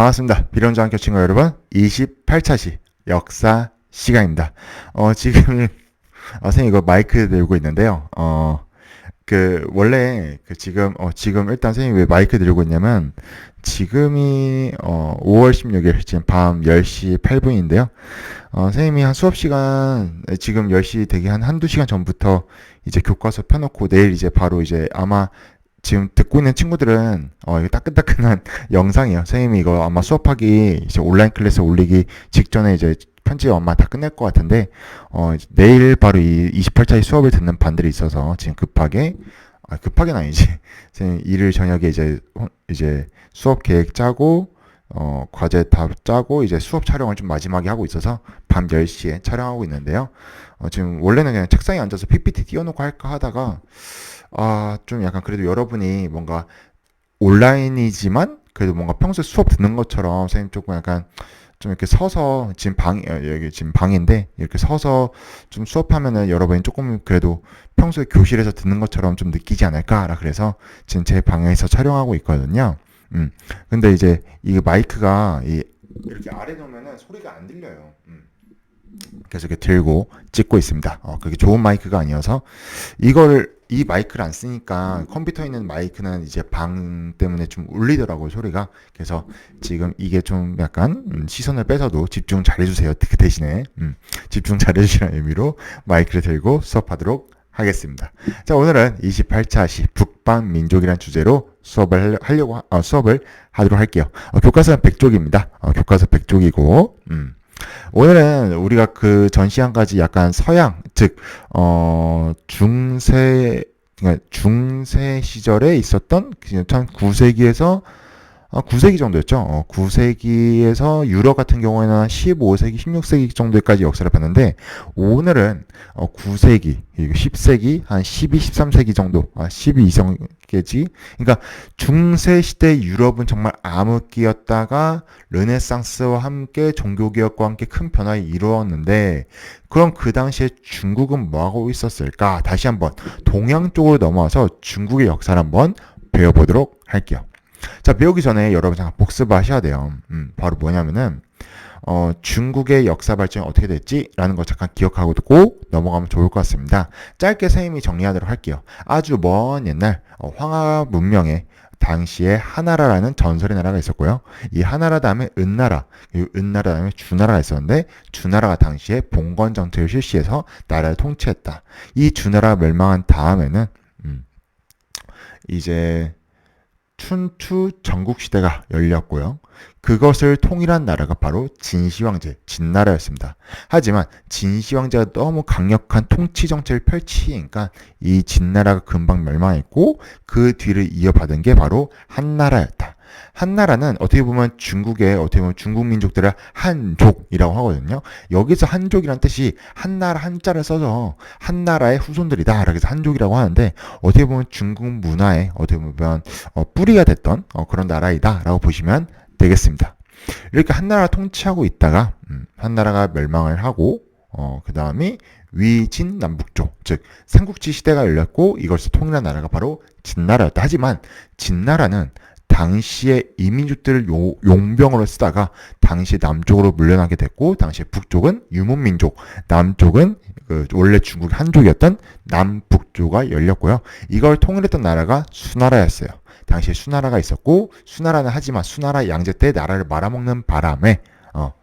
반갑습니다. 비론장 교친구 여러분, 28차 시 역사 시간입니다. 어, 지금, 어, 선생님 이거 마이크 들고 있는데요. 어, 그, 원래, 그 지금, 어, 지금 일단 선생님 왜 마이크 들고 있냐면, 지금이, 어, 5월 16일, 지금 밤 10시 8분인데요. 어, 선생님이 한 수업 시간, 지금 10시 되기 한 한두 시간 전부터 이제 교과서 펴놓고 내일 이제 바로 이제 아마 지금 듣고 있는 친구들은 어 이거 따끈따끈한 영상이에요. 선생님이 이거 아마 수업하기 이제 온라인 클래스 올리기 직전에 이제 편집 아마 다 끝낼 것 같은데 어 내일 바로 이 28차의 수업을 듣는 반들이 있어서 지금 급하게 아 급하게는 아니지. 선생님 일을 저녁에 이제 이제 수업 계획 짜고 어 과제 다 짜고 이제 수업 촬영을 좀 마지막에 하고 있어서 밤 10시에 촬영하고 있는데요. 어 지금 원래는 그냥 책상에 앉아서 PPT 띄워놓고 할까 하다가 아, 좀 약간 그래도 여러분이 뭔가 온라인이지만 그래도 뭔가 평소에 수업 듣는 것처럼 선생님 조금 약간 좀 이렇게 서서 지금 방 어, 여기 지금 방인데 이렇게 서서 좀 수업하면은 여러분이 조금 그래도 평소에 교실에서 듣는 것처럼 좀 느끼지 않을까라 그래서 지금 제 방에서 촬영하고 있거든요. 음. 근데 이제 이 마이크가 이 이렇게 아래 놓으면은 소리가 안 들려요. 음. 그래서 이렇게 들고 찍고 있습니다. 어, 그게 좋은 마이크가 아니어서 이걸 이 마이크를 안 쓰니까 컴퓨터에 있는 마이크는 이제 방 때문에 좀 울리더라고요, 소리가. 그래서 지금 이게 좀 약간 음, 시선을 뺏어도 집중 잘 해주세요. 그 대신에 음, 집중 잘 해주시라는 의미로 마이크를 들고 수업하도록 하겠습니다. 자, 오늘은 28차 시 북방 민족이란 주제로 수업을 하려고, 어, 수업을 하도록 할게요. 어, 교과서는 100쪽입니다. 어, 교과서 100쪽이고, 음. 오늘은 우리가 그 전 시간까지 약간 서양, 즉, 어, 중세, 그러니까 중세 시절에 있었던, 한 9세기에서 어, 9세기 정도였죠. 어, 9세기에서 유럽 같은 경우에는 15세기, 16세기 정도까지 역사를 봤는데 오늘은 어, 9세기, 10세기, 한 12, 13세기 정도, 아, 12, 2 세기. 그러니까 중세 시대 유럽은 정말 암흑기였다가 르네상스와 함께 종교 개혁과 함께 큰 변화를 이루었는데 그럼 그 당시에 중국은 뭐 하고 있었을까? 다시 한번 동양 쪽으로 넘어와서 중국의 역사를 한번 배워보도록 할게요. 자, 배우기 전에 여러분 잠깐 복습을 하셔야 돼요. 음, 바로 뭐냐면은, 어, 중국의 역사 발전이 어떻게 됐지? 라는 거 잠깐 기억하고 듣고 넘어가면 좋을 것 같습니다. 짧게 선생님이 정리하도록 할게요. 아주 먼 옛날, 어, 황하 문명에 당시에 하나라라는 전설의 나라가 있었고요. 이 하나라 다음에 은나라, 그리고 은나라 다음에 주나라가 있었는데 주나라가 당시에 봉건 정책을 실시해서 나라를 통치했다. 이 주나라가 멸망한 다음에는 음, 이제 춘추 전국 시대가 열렸고요. 그것을 통일한 나라가 바로 진시황제, 진나라였습니다. 하지만 진시황제가 너무 강력한 통치 정책을 펼치니까 이 진나라가 금방 멸망했고 그 뒤를 이어받은 게 바로 한나라였다. 한나라는 어떻게 보면 중국의 어떻게 보면 중국 민족들의 한족이라고 하거든요. 여기서 한족이란 뜻이 한나라 한자를 써서 한나라의 후손들이다. 그래서 한족이라고 하는데 어떻게 보면 중국 문화의 어떻게 보면 어, 뿌리가 됐던 어, 그런 나라이다라고 보시면 되겠습니다. 이렇게 한나라 통치하고 있다가 음, 한나라가 멸망을 하고 어, 그 다음에 위진 남북조 즉 삼국지 시대가 열렸고 이것을 통일한 나라가 바로 진나라였다. 하지만 진나라는 당시에 이민족들을 용병으로 쓰다가 당시 남쪽으로 물려나게 됐고 당시 북쪽은 유목민족, 남쪽은 그 원래 중국 한족이었던 남북조가 열렸고요. 이걸 통일했던 나라가 수나라였어요. 당시에 수나라가 있었고 수나라는 하지만 수나라 양제 때 나라를 말아먹는 바람에 어,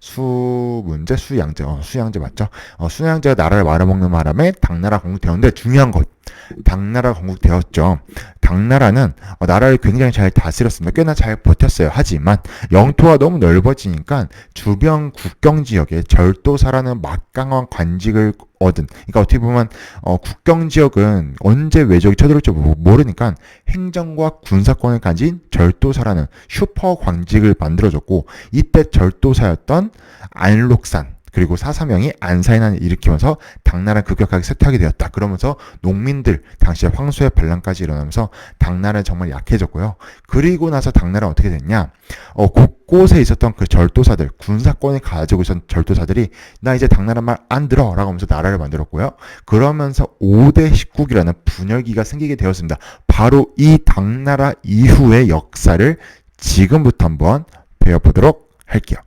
수 문제 수양제 어, 수양제 맞죠? 어, 수양제가 나라를 말아먹는 바람에 당나라 건국되었는데 중요한 것 당나라 건국되었죠. 당나라는 어, 나라를 굉장히 잘 다스렸습니다. 꽤나 잘 버텼어요. 하지만 영토가 너무 넓어지니까 주변 국경 지역에 절도사라는 막강한 관직을 얻은. 그러니까 어떻게 보면 어, 국경 지역은 언제 외적이 쳐들어올지 모르니까 행정과 군사권을 가진 절도사라는 슈퍼 관직을 만들어줬고 이때 절도사였던 안록산 그리고 사사명이 안사인난을 일으키면서 당나라 급격하게 쇠퇴하게 되었다. 그러면서 농민들 당시에 황소의 반란까지 일어나면서 당나라는 정말 약해졌고요. 그리고 나서 당나라는 어떻게 됐냐? 어, 곳곳에 있었던 그 절도사들, 군사권을 가지고 있었던 절도사들이 나 이제 당나라 말 안 들어 라고 하면서 나라를 만들었고요. 그러면서 5대 19기라는 분열기가 생기게 되었습니다. 바로 이 당나라 이후의 역사를 지금부터 한번 배워보도록 할게요.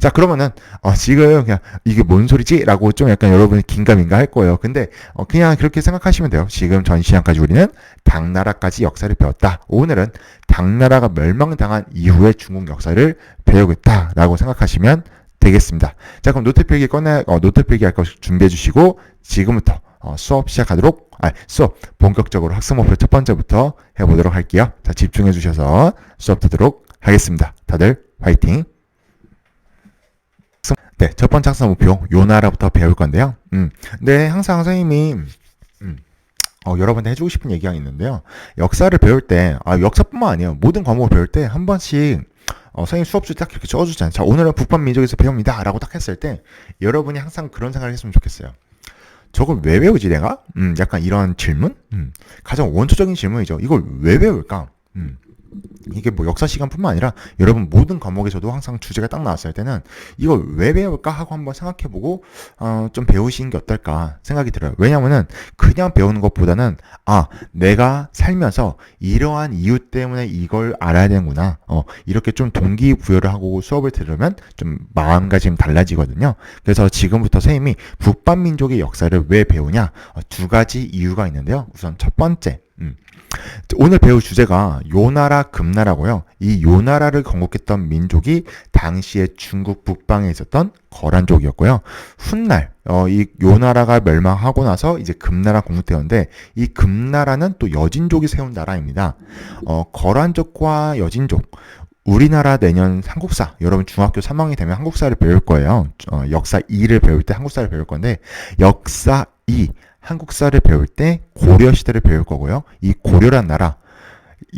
자, 그러면은, 어, 지금 그냥 이게 뭔 소리지? 라고 좀 약간 여러분이 긴가민가 할 거예요. 근데, 어, 그냥 그렇게 생각하시면 돼요. 지금 전시장까지 우리는 당나라까지 역사를 배웠다. 오늘은 당나라가 멸망당한 이후의 중국 역사를 배우겠다. 라고 생각하시면 되겠습니다. 자, 그럼 노트 필기 꺼내, 어, 노트 필기 할 거 준비해 주시고, 지금부터 어, 수업 시작하도록, 아, 수업 본격적으로 학습 목표 첫 번째부터 해보도록 할게요. 자, 집중해 주셔서 수업 듣도록 하겠습니다. 다들 화이팅! 네, 첫 번째 학습 목표, 요나라부터 배울 건데요. 음, 네, 항상 선생님이, 음, 어, 여러분한테 해주고 싶은 얘기가 있는데요. 역사를 배울 때, 아, 역사뿐만 아니에요. 모든 과목을 배울 때 한 번씩 어, 선생님 수업 줄때딱 이렇게 써주잖아요. 자, 오늘은 북방 민족에서 배웁니다. 라고 딱 했을 때, 여러분이 항상 그런 생각을 했으면 좋겠어요. 저걸 왜 배우지, 내가? 음, 약간 이런 질문? 음, 가장 원초적인 질문이죠. 이걸 왜 배울까? 음. 이게 뭐 역사 시간뿐만 아니라 여러분 모든 과목에서도 항상 주제가 딱 나왔을 때는 이걸 왜 배울까 하고 한번 생각해보고 어, 좀 배우시는 게 어떨까 생각이 들어요. 왜냐하면은 그냥 배우는 것보다는 아 내가 살면서 이러한 이유 때문에 이걸 알아야 되는구나. 어, 이렇게 좀 동기부여를 하고 수업을 들으면 좀 마음가짐 달라지거든요. 그래서 지금부터 선생님이 북방 민족의 역사를 왜 배우냐 어, 두 가지 이유가 있는데요. 우선 첫 번째. 음. 오늘 배울 주제가 요나라 금나라고요. 이 요나라를 건국했던 민족이 당시에 중국 북방에 있었던 거란족이었고요. 훗날 어, 이 요나라가 멸망하고 나서 이제 금나라 건국되었는데 이 금나라는 또 여진족이 세운 나라입니다. 어, 거란족과 여진족 우리나라 내년 한국사 여러분 중학교 3학년이 되면 한국사를 배울 거예요. 어, 역사 2를 배울 때 한국사를 배울 건데 역사 2 한국사를 배울 때 고려 시대를 배울 거고요. 이 고려란 나라,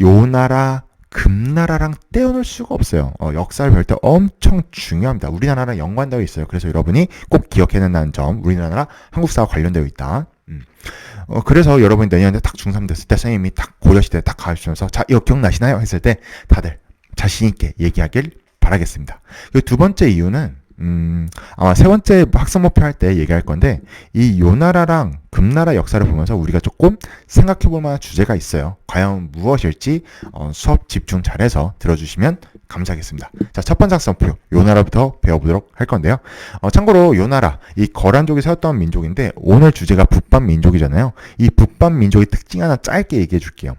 요 나라, 금나라랑 떼어놓을 수가 없어요. 어, 역사를 배울 때 엄청 중요합니다. 우리나라랑 연관되어 있어요. 그래서 여러분이 꼭 기억해야 된다는 점, 우리나라 한국사와 관련되어 있다. 음. 어, 그래서 여러분이 내년에 딱 중3 됐을 때 선생님이 딱 고려시대 딱 가르치면서 자, 이거 기억나시나요? 했을 때 다들 자신있게 얘기하길 바라겠습니다. 그두 번째 이유는 음, 아마 세 번째 학습 목표 할 때 얘기할 건데, 이 요나라랑 금나라 역사를 보면서 우리가 조금 생각해 볼 만한 주제가 있어요. 과연 무엇일지 어, 수업 집중 잘해서 들어주시면 감사하겠습니다. 자, 첫 번째 학습 목표, 요나라부터 배워보도록 할 건데요. 어, 참고로 요나라, 이 거란족이 세웠던 민족인데, 오늘 주제가 북방 민족이잖아요. 이 북방 민족의 특징 하나 짧게 얘기해 줄게요.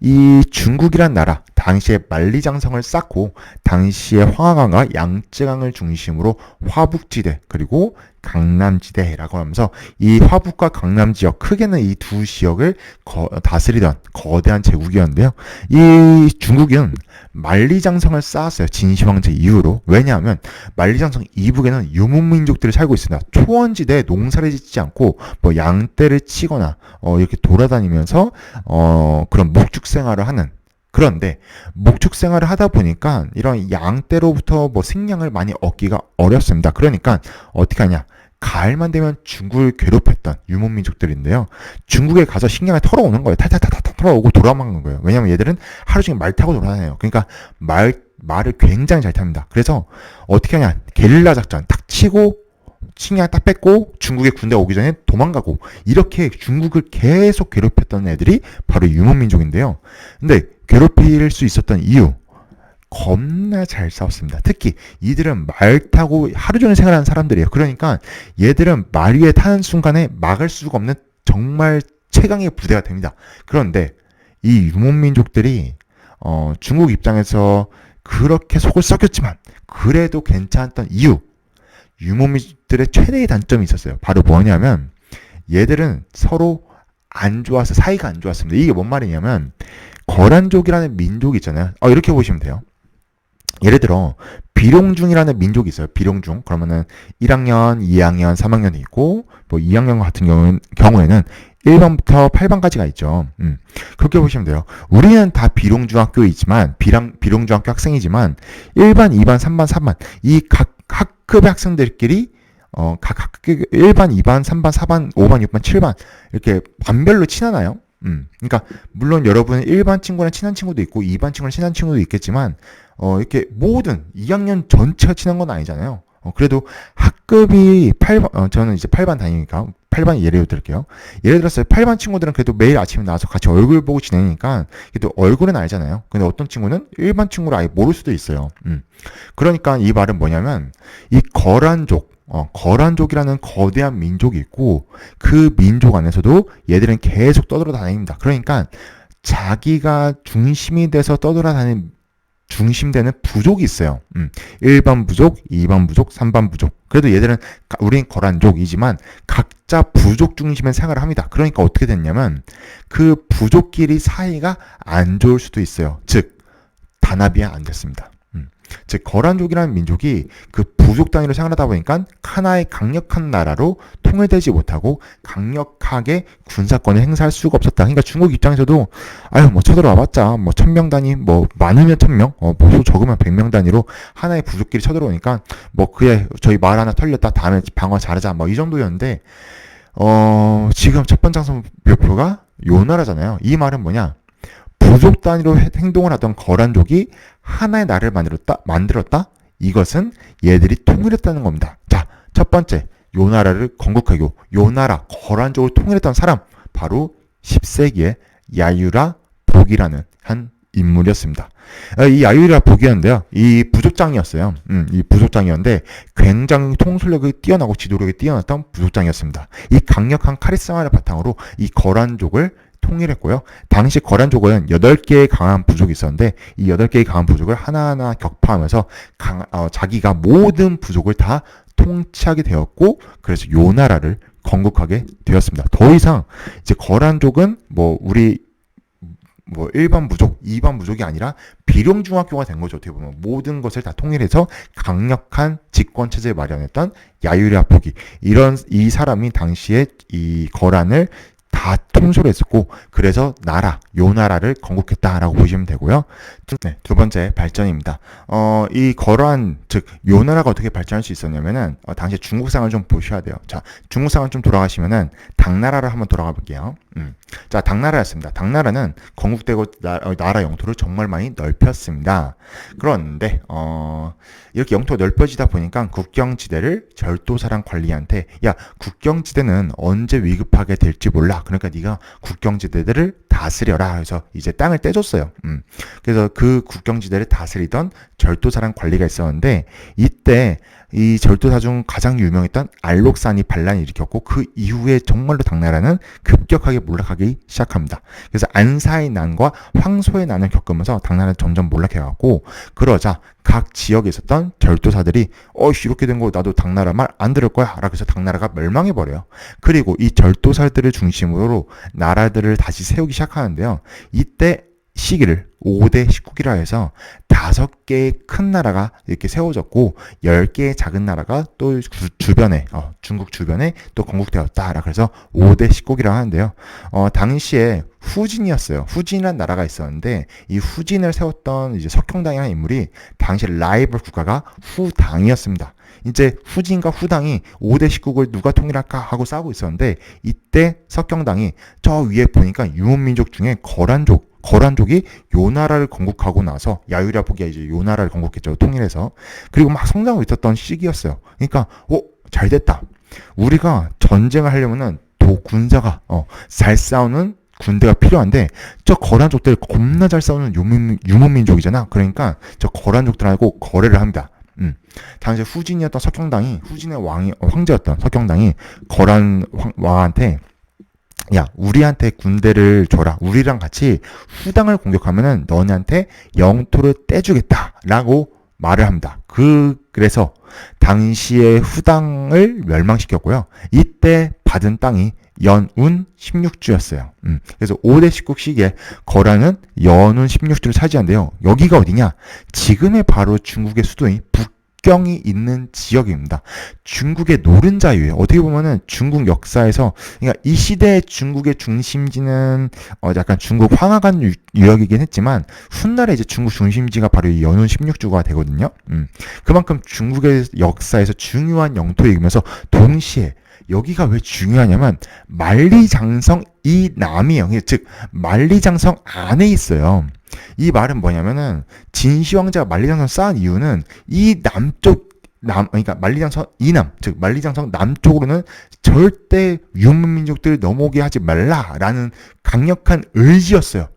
이 중국이란 나라 당시에 만리장성을 쌓고 당시에 황하강과 양쯔강을 중심으로 화북지대 그리고 강남지대라고 하면서 이 화북과 강남 지역 크게는 이 두 지역을 거, 다스리던 거대한 제국이었는데요. 이 중국은 만리장성을 쌓았어요. 진시황제 이후로. 왜냐하면 만리장성 이북에는 유목민족들이 살고 있습니다. 초원지대에 농사를 짓지 않고 뭐 양떼를 치거나 어, 이렇게 돌아다니면서 어, 그런 목축 생활을 하는 그런데 목축 생활을 하다 보니까 이런 양떼로부터 뭐 식량을 많이 얻기가 어렵습니다. 그러니까 어떻게 하냐? 가을만 되면 중국을 괴롭혔던 유목민족들인데요. 중국에 가서 식량을 털어오는 거예요. 탈탈탈탈 털어오고 돌아가는 거예요. 왜냐면 얘들은 하루 종일 말 타고 돌아다녀요. 그러니까 말, 말을 굉장히 잘 탑니다. 그래서 어떻게 하냐. 게릴라 작전 딱 치고 식량 딱 뺏고 중국의 군대 오기 전에 도망가고 이렇게 중국을 계속 괴롭혔던 애들이 바로 유목민족인데요. 근데 괴롭힐 수 있었던 이유 겁나 잘 싸웠습니다. 특히 이들은 말 타고 하루 종일 생활하는 사람들이에요. 그러니까 얘들은 말 위에 타는 순간에 막을 수가 없는 정말 최강의 부대가 됩니다. 그런데 이 유목민족들이 어, 중국 입장에서 그렇게 속을 썩였지만 그래도 괜찮았던 이유 유목민족들의 최대의 단점이 있었어요. 바로 뭐냐면 얘들은 서로 안 좋아서 사이가 안 좋았습니다. 이게 뭔 말이냐면 거란족이라는 민족이 있잖아요. 어, 이렇게 보시면 돼요. 예를 들어 비룡중이라는 민족이 있어요. 비룡중. 그러면은 1학년, 2학년, 3학년이 있고 뭐 2학년 같은 경우는, 경우에는 1번부터 8번까지가 있죠. 음, 그렇게 보시면 돼요. 우리는 다 비룡중학교이지만 비랑 비룡중학교 학생이지만 1반, 2반, 3반, 4반 이 각 학급의 학생들끼리 어, 각 학급 1반, 2반, 3반, 4반, 5반, 6반, 7반 이렇게 반별로 친하나요? 음, 그러니까 물론 여러분 1반 친구랑 친한 친구도 있고 2반 친구랑 친한 친구도 있겠지만 어, 이렇게 모든 2학년 전체가 친한 건 아니잖아요. 어, 그래도 학급이 8반, 어, 저는 이제 8반 다니니까 8반 예를 들게요. 예를 들었어요. 8반 친구들은 그래도 매일 아침에 나와서 같이 얼굴 보고 지내니까 그래도 얼굴은 알잖아요. 근데 어떤 친구는 일반 친구를 아예 모를 수도 있어요. 음. 그러니까 이 말은 뭐냐면 이 거란족 어, 거란족이라는 거대한 민족이 있고 그 민족 안에서도 얘들은 계속 떠돌아다닙니다. 그러니까 자기가 중심이 돼서 떠돌아다니는 중심되는 부족이 있어요. 음, 1번 부족, 2번 부족, 3번 부족. 그래도 얘들은 가- 우린 거란족이지만 각자 부족 중심의 생활을 합니다. 그러니까 어떻게 됐냐면 그 부족끼리 사이가 안 좋을 수도 있어요. 즉 단합이 안 됐습니다. 음, 즉 거란족이라는 민족이 그 부족 단위로 생활하다 보니까 하나의 강력한 나라로 통일되지 못하고 강력하게 군사권을 행사할 수가 없었다. 그러니까 중국 입장에서도 아유 뭐 쳐들어와봤자 뭐 천명 단위 뭐 많으면 천명 어뭐 적으면 백명 단위로 하나의 부족끼리 쳐들어오니까 뭐 그에 저희 말 하나 털렸다 다음에 방어 잘하자 뭐 이 정도였는데 어 지금 첫 번째 항상 목표가 요 나라잖아요. 이 말은 뭐냐? 부족 단위로 해- 행동을 하던 거란족이 하나의 나라를 만들었다 만들었다. 이것은 얘들이 통일했다는 겁니다. 자, 첫 번째 요 나라를 건국하고 요 나라 거란족을 통일했던 사람 바로 10세기의 야유라 복이라는 한 인물이었습니다. 아, 이 야유라 복이었는데요. 이 부족장이었어요. 음, 이 부족장이었는데 굉장히 통솔력이 뛰어나고 지도력이 뛰어났던 부족장이었습니다. 이 강력한 카리스마를 바탕으로 이 거란족을 통일했고요. 당시 거란족은 8개의 강한 부족이 있었는데 이 8개의 강한 부족을 하나하나 격파하면서 강, 어, 자기가 모든 부족을 다 통치하게 되었고 그래서 요 나라를 건국하게 되었습니다. 더 이상 이제 거란족은 뭐 우리 뭐 1번 부족, 2번 부족이 아니라 비룡중학교가 된 거죠. 어떻게 보면 모든 것을 다 통일해서 강력한 집권 체제를 마련했던 야유랴 포기 이런 이 사람이 당시에 이 거란을 다 통솔했었고 그래서 나라 요 나라를 건국했다라고 보시면 되고요. 두, 네, 두 번째 발전입니다. 어, 이 거란 즉 요 나라가 어떻게 발전할 수 있었냐면은 어, 당시 중국상을 좀 보셔야 돼요. 자, 중국상을 좀 돌아가시면은 당나라를 한번 돌아가 볼게요. 음. 자, 당나라였습니다. 당나라는 건국되고 나, 어, 나라 영토를 정말 많이 넓혔습니다. 그런데 어, 이렇게 영토가 넓혀지다 보니까 국경지대를 절도사랑 관리한테 야 국경지대는 언제 위급하게 될지 몰라. 그러니까 네가 국경지대들을 다스려라. 해서 이제 땅을 떼줬어요. 음. 그래서 그 국경지대를 다스리던 절도사랑 관리가 있었는데 이때 이 절도사 중 가장 유명했던 알록산이 반란을 일으켰고 그 이후에 정말로 당나라는 급격하게 몰락하기 시작합니다. 그래서 안사의 난과 황소의 난을 겪으면서 당나라는 점점 몰락해갔고 그러자 각 지역에 있었던 절도사들이 어이씨 이렇게 된 거 나도 당나라 말 안 들을 거야 라고 해서 당나라가 멸망해버려요. 그리고 이 절도사들을 중심으로 나라들을 다시 세우기 시작하는데요. 이때 시기를 5대 19기라 해서 다섯 개의 큰 나라가 이렇게 세워졌고 10개의 작은 나라가 또 주- 주변에 어, 중국 주변에 또 건국되었다라 그래서 5대 19기라 하는데요. 어, 당시에 후진이었어요. 후진이라는 나라가 있었는데 이 후진을 세웠던 이제 석형당이라는 인물이 당시 라이벌 국가가 후당이었습니다. 이제 후진과 후당이 5대 19를 누가 통일할까 하고 싸우고 있었는데 이때 석경당이 저 위에 보니까 유목민족 중에 거란족 거란족이 요 나라를 건국하고 나서 포기가 이제 요 나라를 건국했죠 통일해서 그리고 막 성장하고 있었던 시기였어요. 그러니까 어 잘 됐다. 우리가 전쟁을 하려면은 도 군사가 어, 잘 싸우는 군대가 필요한데 저 거란족들 겁나 잘 싸우는 유목, 유목민족이잖아. 그러니까 저 거란족들하고 거래를 합니다. 음. 당시 후진이었던 석경당이 후진의 왕이 어, 황제였던 석경당이 거란 황, 왕한테 야 우리한테 군대를 줘라 우리랑 같이 후당을 공격하면은 너네한테 영토를 떼주겠다 라고 말을 합니다. 그 그래서 당시의 후당을 멸망시켰고요. 이때 받은 땅이 연운 16주였어요. 음, 그래서 5대 19 시기에 거란은 연운 16주를 차지한대요. 여기가 어디냐? 지금의 바로 중국의 수도인 북 경이 있는 지역입니다. 중국의 노른자유예요. 어떻게 보면은 중국 역사에서 그러니까 이 시대의 중국의 중심지는 어 약간 중국 황하간 유- 유역이긴 했지만 훗날에 이제 중국 중심지가 바로 이 연운 16주가 되거든요. 음. 그만큼 중국의 역사에서 중요한 영토이면서 동시에 여기가 왜 중요하냐면 만리장성 이 남이에요. 즉 만리장성 안에 있어요. 이 말은 뭐냐면은 진시 황제가 만리장성 쌓은 이유는 이 남쪽 남 그러니까 만리장성 이남 즉 만리장성 남쪽으로는 절대 유목민족들 넘어오게 하지 말라라는 강력한 의지였어요.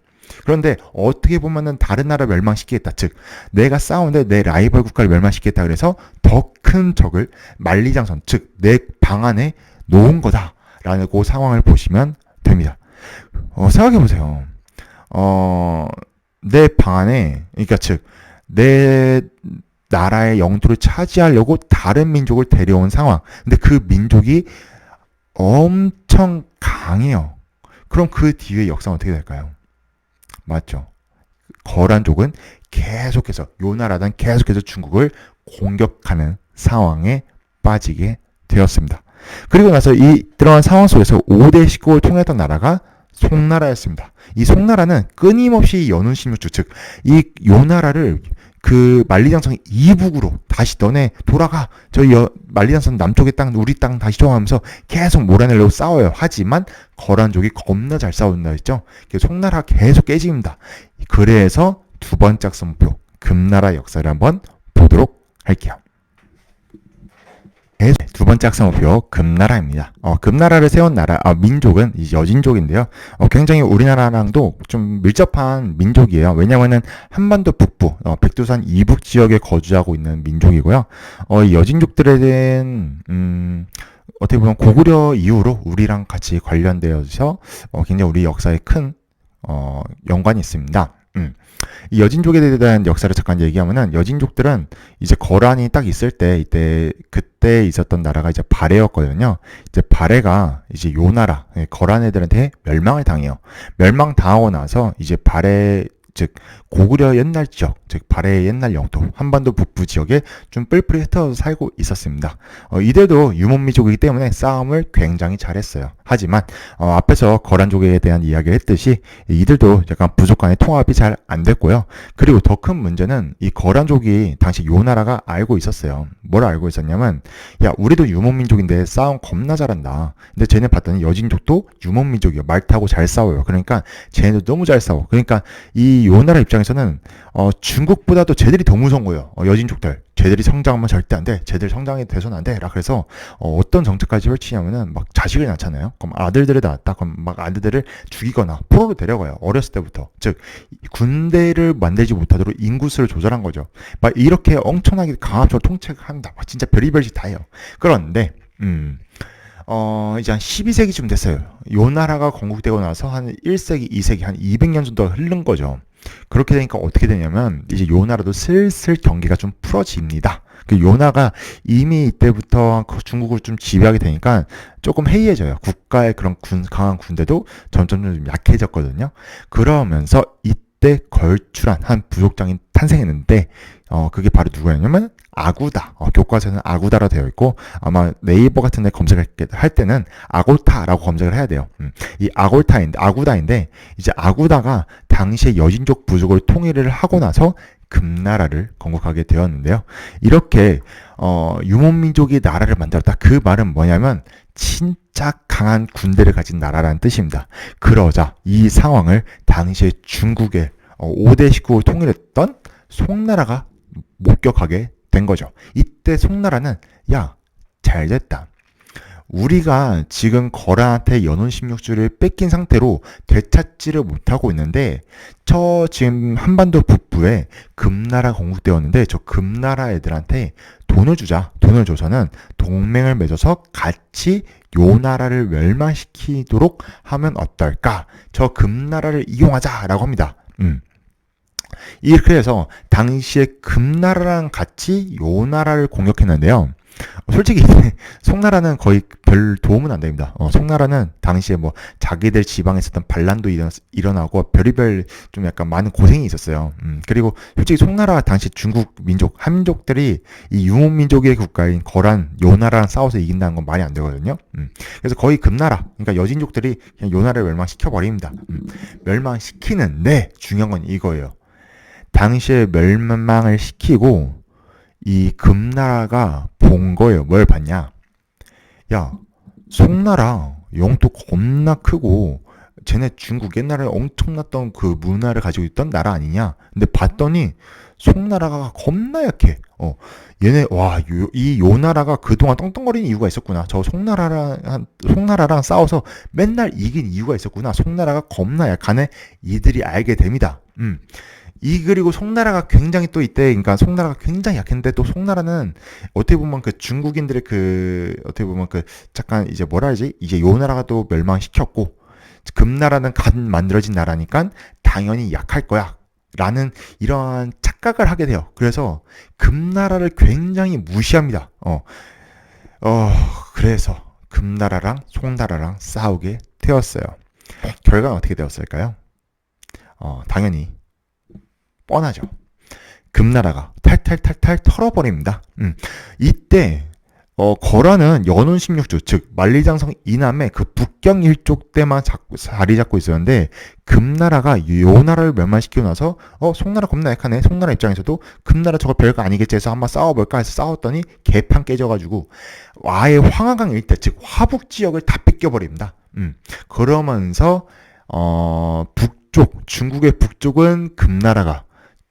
그런데 어떻게 보면은 다른 나라 멸망시키겠다. 즉 내가 싸우는데 내 라이벌 국가를 멸망시키겠다. 그래서 더 큰 적을 만리장성 즉 내 방 안에 놓은 거다라는 그 상황을 보시면 됩니다. 어, 생각해 보세요. 어, 내 방 안에 그러니까 즉 내 나라의 영토를 차지하려고 다른 민족을 데려온 상황. 근데 그 민족이 엄청 강해요. 그럼 그 뒤에 역사는 어떻게 될까요? 맞죠. 거란 족은 계속해서 요나라단 계속해서 중국을 공격하는 상황에 빠지게 되었습니다. 그리고 나서 이 들어간 상황 속에서 5대 19를 통했던 나라가 송나라였습니다. 이 송나라는 끊임없이 연운 16주, 즉, 이 요나라를 그 만리장성 이북으로 다시 너네 돌아가 저희 여, 만리장성 남쪽의 땅 우리 땅 다시 정하면서 계속 몰아내려고 싸워요. 하지만 거란족이 겁나 잘 싸운다 했죠. 송나라 계속 깨집니다. 그래서 두 번째 성표 금나라 역사를 한번 보도록 할게요. 두 번째 학생목표 금나라입니다. 어, 금나라를 세운 나라 아, 민족은 여진족인데요. 어, 굉장히 우리나라랑도 좀 밀접한 민족이에요. 왜냐하면은 한반도 북부 어, 백두산 이북 지역에 거주하고 있는 민족이고요. 어, 이 여진족들에 대한 음, 어떻게 보면 고구려 이후로 우리랑 같이 관련되어서 어, 굉장히 우리 역사에 큰 어, 연관이 있습니다. 음. 이 여진족에 대한 역사를 잠깐 얘기하면은 여진족들은 이제 거란이 딱 있을 때 이때 그때 있었던 나라가 이제 발해였거든요. 이제 발해가 이제 요 나라 예, 거란 애들한테 멸망을 당해요. 멸망 당하고 나서 이제 발해 즉 고구려 옛날 지역, 즉 발해의 옛날 영토, 한반도 북부 지역에 좀 뿔뿔이 흩어져 살고 있었습니다. 어, 이들도 유목민족이기 때문에 싸움을 굉장히 잘했어요. 하지만 어, 앞에서 거란족에 대한 이야기를 했듯이 이들도 약간 부족 간의 통합이 잘 안 됐고요. 그리고 더 큰 문제는 이 거란족이 당시 요 나라가 알고 있었어요. 뭘 알고 있었냐면 야 우리도 유목민족인데 싸움 겁나 잘한다. 근데 쟤네 봤더니 여진족도 유목민족이요. 말 타고 잘 싸워요. 그러니까 쟤네도 너무 잘 싸워. 그러니까 이요 나라 입장에서는 어, 중국보다도 쟤들이 더 무서운 거예요. 어, 여진족들. 쟤들이 성장하면 절대 안 돼. 쟤들 성장이 돼서는 안 돼. 라 그래서 어, 떤 정책까지 펼치냐면은 막 자식을 낳잖아요. 그럼 아들들을 낳았다. 그럼 막 아들들을 죽이거나 포로로 데려가요. 어렸을 때부터. 즉 군대를 만들지 못하도록 인구수를 조절한 거죠. 막 이렇게 엄청나게 강압적으로 통책합니다. 막 진짜 별의별 짓 다 해요. 그런데 음. 어, 이제 한 12세기쯤 됐어요. 요 나라가 건국되고 나서 한 1세기, 2세기, 한 200년 정도 흐른 거죠. 그렇게 되니까 어떻게 되냐면 이제 요나라도 슬슬 경기가 좀 풀어집니다. 그 요나가 이미 이때부터 그 중국을 좀 지배하게 되니까 조금 해이해져요. 국가의 그런 군, 강한 군대도 점점 좀 약해졌거든요. 그러면서 이때 걸출한 한 부족장이 탄생했는데 어 그게 바로 누구였냐면 아구다. 어, 교과서는 아구다로 되어 있고 아마 네이버 같은 데 검색할 때는 아골타라고 검색을 해야 돼요. 음, 이 아골타인데 아구다인데 이제 아구다가 당시에 여진족 부족을 통일을 하고 나서 금나라를 건국하게 되었는데요. 이렇게 어, 유목민족이 나라를 만들었다. 그 말은 뭐냐면 진짜 강한 군대를 가진 나라라는 뜻입니다. 그러자 이 상황을 당시에 중국의 어, 5대 19를 통일했던 송나라가 목격하게 된 거죠. 이때 송나라는 야, 잘 됐다. 우리가 지금 거란한테 연운 16주를 뺏긴 상태로 되찾지를 못하고 있는데 저 지금 한반도 북부에 금나라 건국되었는데 저 금나라 애들한테 돈을 주자. 돈을 줘서는 동맹을 맺어서 같이 요 나라를 멸망시키도록 하면 어떨까? 저 금나라를 이용하자라고 합니다. 음. 이렇게 해서 당시에 금나라랑 같이 요 나라를 공격했는데요. 솔직히 송나라는 거의 별 도움은 안 됩니다. 어, 송나라는 당시에 뭐 자기들 지방에 있었던 반란도 일어나 고 별의별 좀 약간 많은 고생이 있었어요. 음, 그리고 솔직히 송나라 당시 중국 민족 한민족들이 이 유목민족의 국가인 거란 요나라랑 싸워서 이긴다는 건 말이 안 되거든요. 음, 그래서 거의 금나라 그러니까 여진족들이 그냥 요나라를 멸망시켜 버립니다. 음, 멸망시키는데 중요한 건 이거예요. 당시에 멸망을 시키고 이 금나라가 본 거예요. 뭘 봤냐? 야, 송나라 영토 겁나 크고 쟤네 중국 옛날에 엄청났던 그 문화를 가지고 있던 나라 아니냐? 근데 봤더니 송나라가 겁나 약해. 어, 얘네 와, 요, 이 요나라가 그동안 떵떵거리는 이유가 있었구나. 저 송나라랑 송나라랑 싸워서 맨날 이긴 이유가 있었구나. 송나라가 겁나 약하네. 이들이 알게 됩니다. 음. 이 그리고 송나라가 굉장히 또 이때 그러니까 송나라가 굉장히 약했는데 또 송나라는 어떻게 보면 그 중국인들의 그 어떻게 보면 그 잠깐 이제 뭐라 하지? 이제 요 나라가 또 멸망시켰고 금나라는 간 만들어진 나라니까 당연히 약할 거야. 라는 이러한 착각을 하게 돼요. 그래서 금나라를 굉장히 무시합니다. 어, 어 그래서 금나라랑 송나라랑 싸우게 되었어요. 결과는 어떻게 되었을까요? 어 당연히 뻔하죠. 금나라가 탈탈탈탈 털어버립니다. 음. 이때 어, 거란은 연운 16주, 즉 만리장성 이남의 그 북경 일족 때만 잡고, 자리 잡고 있었는데 금나라가 요 나라를 멸망시키고 나서 어 송나라 겁나 약하네. 송나라 입장에서도 금나라 저거 별거 아니겠지 해서 한번 싸워볼까 해서 싸웠더니 개판 깨져가지고 아예 황하강 일대, 즉 화북 지역을 다 뺏겨버립니다. 음. 그러면서 어 북쪽, 중국의 북쪽은 금나라가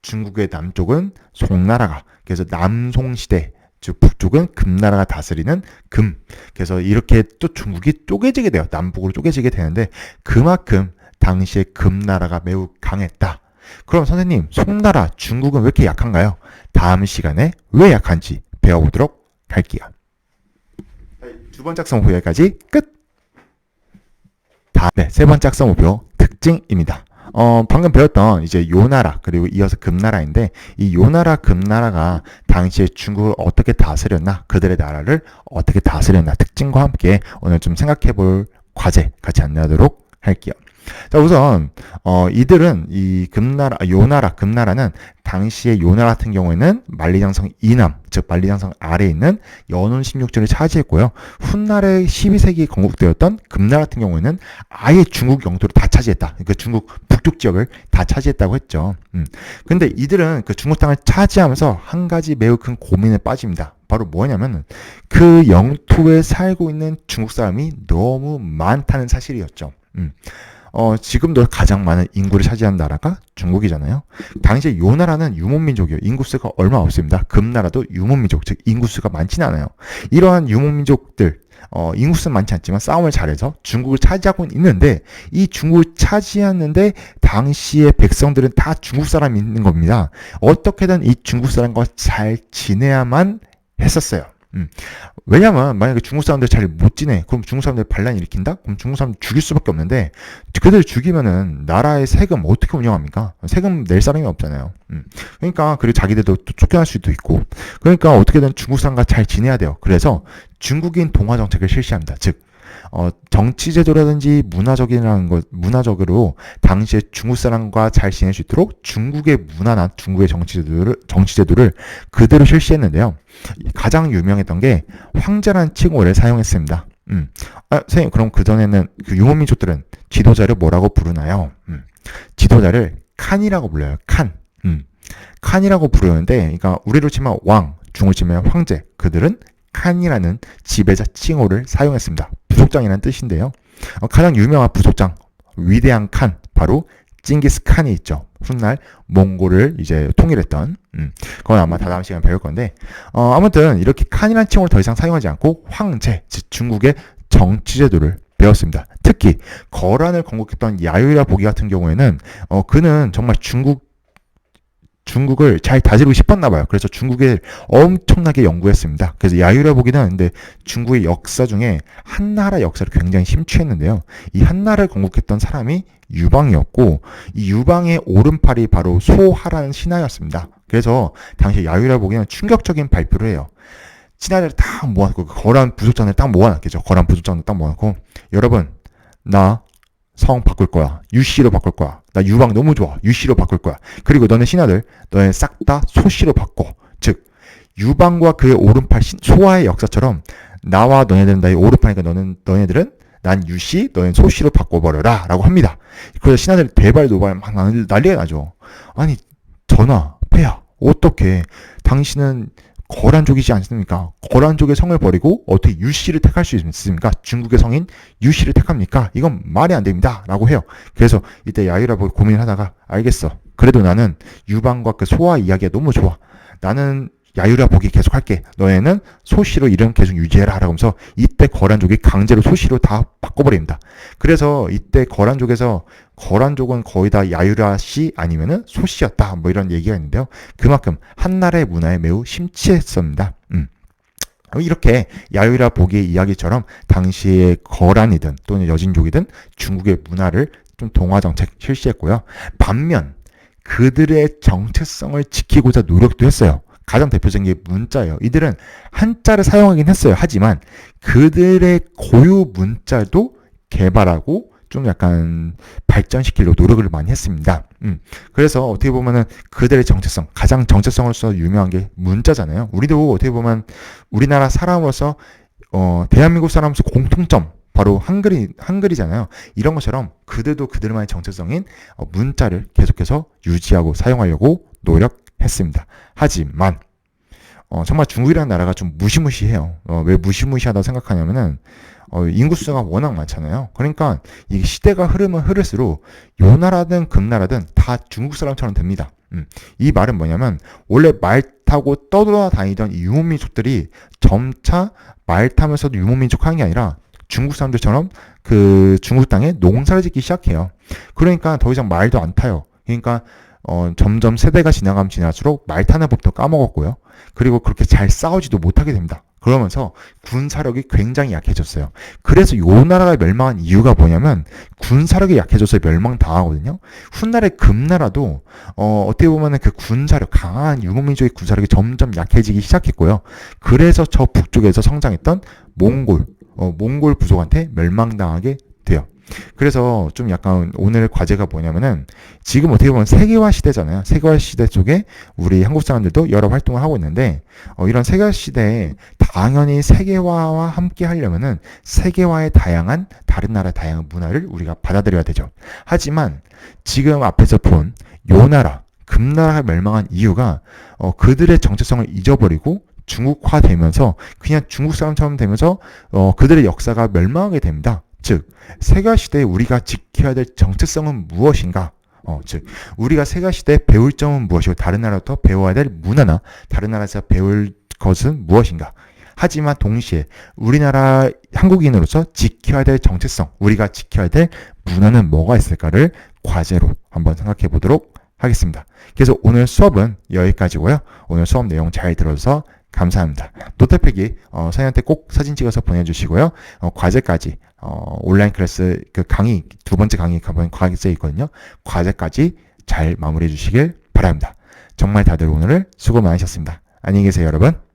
중국의 남쪽은 송나라가 그래서 남송시대 즉 북쪽은 금나라가 다스리는 금. 그래서 이렇게 또 중국이 쪼개지게 돼요. 남북으로 쪼개지게 되는데 그만큼 당시에 금나라가 매우 강했다. 그럼 선생님 송나라 중국은 왜 이렇게 약한가요? 다음 시간에 왜 약한지 배워보도록 할게요. 두 번째 학습 목표 여기까지 끝! 다, 네, 세 번째 학습 목표 특징입니다 어, 방금 배웠던 이제 요나라 그리고 이어서 금나라인데 이 요나라 금나라가 당시에 중국을 어떻게 다스렸나 그들의 나라를 어떻게 다스렸나 특징과 함께 오늘 좀 생각해 볼 과제 같이 안내하도록 할게요. 자, 우선, 어, 이들은 이 금나라, 아, 요나라, 금나라는 당시에 요나라 같은 경우에는 만리장성 이남, 즉 만리장성 아래에 있는 연운 16주를 차지했고요. 훗날에 12세기 건국되었던 금나라 같은 경우에는 아예 중국 영토를 다 차지했다. 그 중국 북쪽 지역을 다 차지했다고 했죠. 음. 근데 이들은 그 중국 땅을 차지하면서 한 가지 매우 큰 고민에 빠집니다. 바로 뭐냐면 그 영토에 살고 있는 중국 사람이 너무 많다는 사실이었죠. 음. 어, 지금도 가장 많은 인구를 차지한 나라가 중국이잖아요. 당시에 요 나라는 유목민족이에요. 인구수가 얼마 없습니다. 금나라도 유목민족, 즉 인구수가 많지는 않아요. 이러한 유목민족들, 어, 인구수는 많지 않지만 싸움을 잘해서 중국을 차지하고 있는데 이 중국을 차지했는데 당시의 백성들은 다 중국 사람이 있는 겁니다. 어떻게든 이 중국 사람과 잘 지내야만 했었어요. 음. 왜냐면 만약에 중국 사람들 잘 못 지내 그럼 중국 사람들 반란 일으킨다? 그럼 중국 사람들 죽일 수밖에 없는데 그들 죽이면은 나라의 세금 어떻게 운영합니까? 세금 낼 사람이 없잖아요. 음. 그러니까 그리고 자기들도 또 쫓겨날 수도 있고. 그러니까 어떻게든 중국 사람과 잘 지내야 돼요. 그래서 중국인 동화 정책을 실시합니다. 즉 어, 정치 제도라든지 문화적이라는 것, 문화적으로 당시에 중국 사람과 잘 지낼 수 있도록 중국의 문화나 중국의 정치 제도를, 정치 제도를 그대로 실시했는데요. 가장 유명했던 게 황제라는 칭호를 사용했습니다. 음. 아, 선생님, 그럼 그전에는 그 유목민족들은 지도자를 뭐라고 부르나요? 음. 지도자를 칸이라고 불러요. 칸. 음. 칸이라고 부르는데, 그러니까 우리로 치면 왕, 중을 치면 황제, 그들은 칸이라는 지배자 칭호를 사용했습니다. 부속장이라는 뜻인데요. 어, 가장 유명한 부속장, 위대한 칸, 바로 징기스 칸이 있죠. 훗날 몽골을 이제 통일했던, 음, 그건 아마 다음 시간에 배울 건데, 어, 아무튼 이렇게 칸이라는 칭호를 더 이상 사용하지 않고 황제, 즉 중국의 정치제도를 배웠습니다. 특히 거란을 건국했던 야유라 보기 같은 경우에는 어, 그는 정말 중국 중국을 잘 다지고 싶었나 봐요. 그래서 중국에 엄청나게 연구했습니다. 그래서 야유라 보기는 근데 중국의 역사 중에 한나라 역사를 굉장히 심취했는데요. 이 한나라를 건국했던 사람이 유방이었고 이 유방의 오른팔이 바로 소하라는 신하였습니다. 그래서 당시 야유라 보기는 충격적인 발표를 해요. 신하들을 딱 모아놓고 그 거란 부족장을 딱 모아놨겠죠. 거란 부족장을 딱 모아놓고 여러분 나 성 바꿀 거야. 유씨로 바꿀 거야. 나 유방 너무 좋아. 유씨로 바꿀 거야. 그리고 너네 신하들, 너네 싹 다 소씨로 바꿔. 즉, 유방과 그의 오른팔 소화의 역사처럼 나와 너네들은 나의 오른팔이니까 너는, 너네들은 난 유씨, 너는 소씨로 바꿔버려라. 라고 합니다. 그래서 신하들 대발 노발 막 난리가 나죠. 아니, 전하, 폐하, 어떻게 당신은 거란족이지 않습니까? 거란족의 성을 버리고 어떻게 유씨를 택할 수 있습니까? 중국의 성인 유씨를 택합니까? 이건 말이 안 됩니다. 라고 해요. 그래서 이때 야유라 보고 고민을 하다가 알겠어. 그래도 나는 유방과 그 소와 이야기가 너무 좋아. 나는 야유라 보기 계속 할게. 너네는 소씨로 이름 계속 유지해라. 라고 하면서 이때 거란족이 강제로 소씨로 다 바꿔버립니다. 그래서 이때 거란족에서 거란족은 거의 다 야유라 씨 아니면은 소씨였다. 뭐 이런 얘기가 있는데요. 그만큼 한나라의 문화에 매우 심취했습니다. 음. 이렇게 야유라 보기의 이야기처럼 당시의 거란이든 또는 여진족이든 중국의 문화를 좀 동화 정책 실시했고요. 반면 그들의 정체성을 지키고자 노력도 했어요. 가장 대표적인 게 문자예요. 이들은 한자를 사용하긴 했어요. 하지만 그들의 고유 문자도 개발하고 좀 약간 발전시키려고 노력을 많이 했습니다. 음. 그래서 어떻게 보면은 그들의 정체성, 가장 정체성으로서 유명한 게 문자잖아요. 우리도 어떻게 보면 우리나라 사람으로서 어, 대한민국 사람으로서 공통점, 바로 한글이, 한글이잖아요. 이런 것처럼 그들도 그들만의 정체성인 어, 문자를 계속해서 유지하고 사용하려고 노력 했습니다. 하지만, 어, 정말 중국이라는 나라가 좀 무시무시해요. 어, 왜 무시무시하다고 생각하냐면은, 어, 인구수가 워낙 많잖아요. 그러니까 이 시대가 흐르면 흐를수록 요 나라든 금 나라든 다 중국 사람처럼 됩니다. 음. 이 말은 뭐냐면 원래 말 타고 떠돌아다니던 이 유목민족들이 점차 말 타면서도 유목민족 하는 게 아니라 중국 사람들처럼 그 중국 땅에 농사를 짓기 시작해요. 그러니까 더 이상 말도 안 타요. 그러니까 어, 점점 세대가 지나가면 지날수록 말 타는 법도 까먹었고요. 그리고 그렇게 잘 싸우지도 못하게 됩니다. 그러면서 군사력이 굉장히 약해졌어요. 그래서 요 나라가 멸망한 이유가 뭐냐면 군사력이 약해져서 멸망당하거든요. 훗날의 금나라도 어, 어떻게 보면은 그 군사력 강한 유목민족의 군사력이 점점 약해지기 시작했고요. 그래서 저 북쪽에서 성장했던 몽골 어, 몽골 부족한테 멸망당하게 돼요. 그래서 좀 약간 오늘 과제가 뭐냐면은 지금 어떻게 보면 세계화 시대잖아요. 세계화 시대 속에 우리 한국 사람들도 여러 활동을 하고 있는데 어, 이런 세계화 시대에 당연히 세계화와 함께 하려면은 세계화의 다양한 다른 나라 다양한 문화를 우리가 받아들여야 되죠. 하지만 지금 앞에서 본 요 나라 금나라가 멸망한 이유가 어, 그들의 정체성을 잊어버리고 중국화되면서 그냥 중국 사람처럼 되면서 어, 그들의 역사가 멸망하게 됩니다. 즉 세가 시대에 우리가 지켜야 될 정체성은 무엇인가? 어, 즉 우리가 세가 시대에 배울 점은 무엇이고 다른 나라부터 배워야 될 문화나 다른 나라에서 배울 것은 무엇인가? 하지만 동시에 우리나라 한국인으로서 지켜야 될 정체성, 우리가 지켜야 될 문화는 뭐가 있을까를 과제로 한번 생각해 보도록 하겠습니다. 그래서 오늘 수업은 여기까지고요. 오늘 수업 내용 잘 들어서 감사합니다. 노트필기 어, 선생님한테 꼭 사진 찍어서 보내주시고요. 어, 과제까지 어, 온라인 클래스 그 강의 두 번째 강의 가면 과제에 있거든요. 과제까지 잘 마무리해 주시길 바랍니다. 정말 다들 오늘 수고 많으셨습니다. 안녕히 계세요, 여러분.